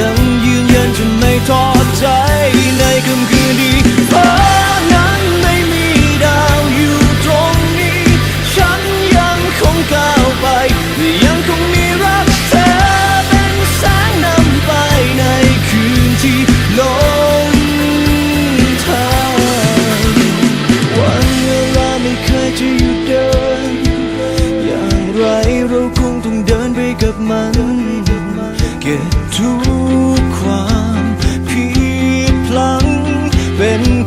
ยังยืนยันจะไม่ท้อใจในค่ำคืนนี้พราะนั้นไม่มีดาวอยู่ตรงนี้ ฉันยังคงก้าวไป ยังคงมีรักเธอเป็นแสงนำไปในคืนที่ลงทางวันเวลาไม่เคยจะหยุดเดิน อย่างไรเราคงต้องเดินไปกับมัน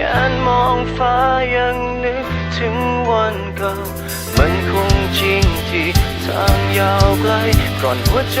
งานมองฟ้ายังนึกถึงวันเก่า มันคงจริงที่ทางยาวไกลก่อนหัวใจ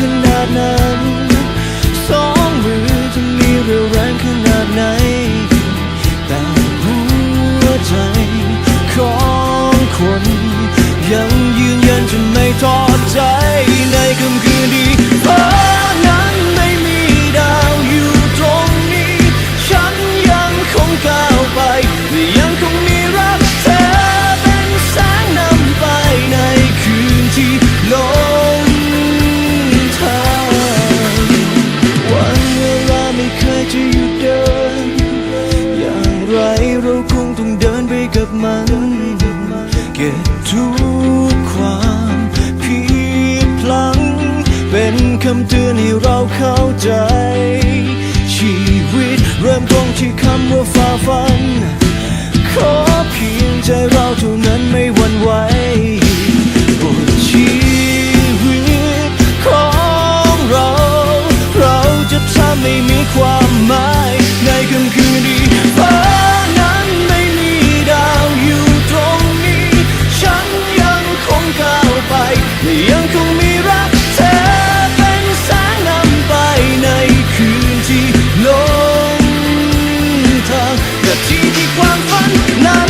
ขนาดนั้นสองมือจะมีเรียวแรงขนาดไหน แต่หัวใจของคน ยังยืนยันจะไม่ทอดใจในคำคืนำเตือนให้เราเข้าใจ ชีวิตเริ่มต้นที่คำว่าฝ่าฟัน ขอเพียงใจเราท่า ความฝันใน